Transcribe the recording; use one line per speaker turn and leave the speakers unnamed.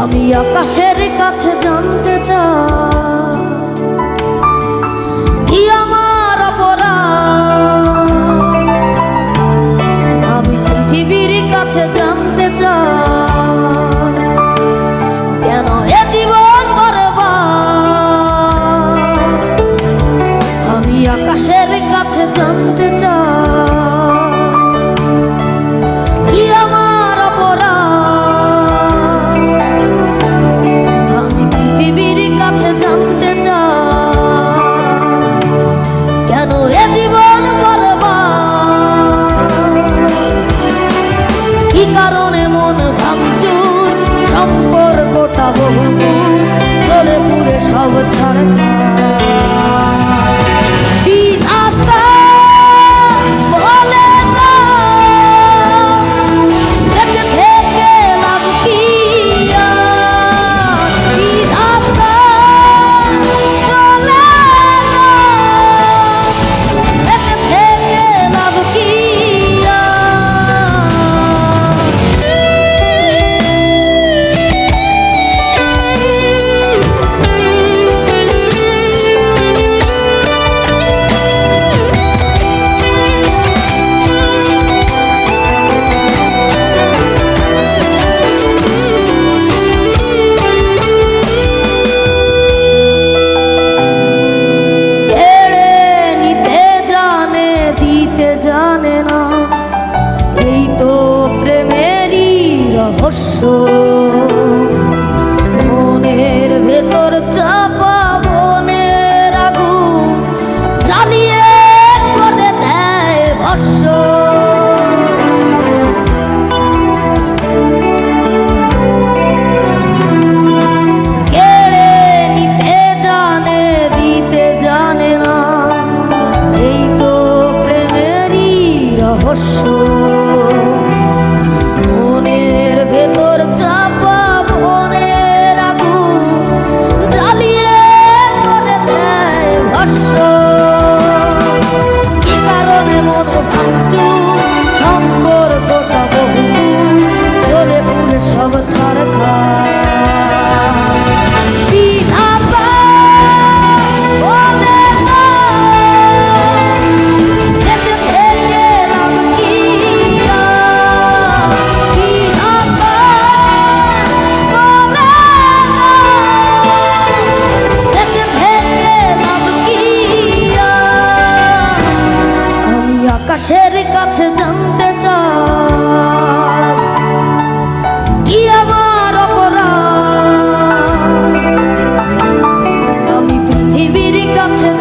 আমি আকাশের কাছে জানতে চাই। কি আমার অপরাধ? আমি পৃথিবীর কাছে জানতে চাই। কেন এ জানতে কারণে মন ভাঙচুর সম্পর্কটা বহু চলে পুরে সব ছাড়খা choro. taught to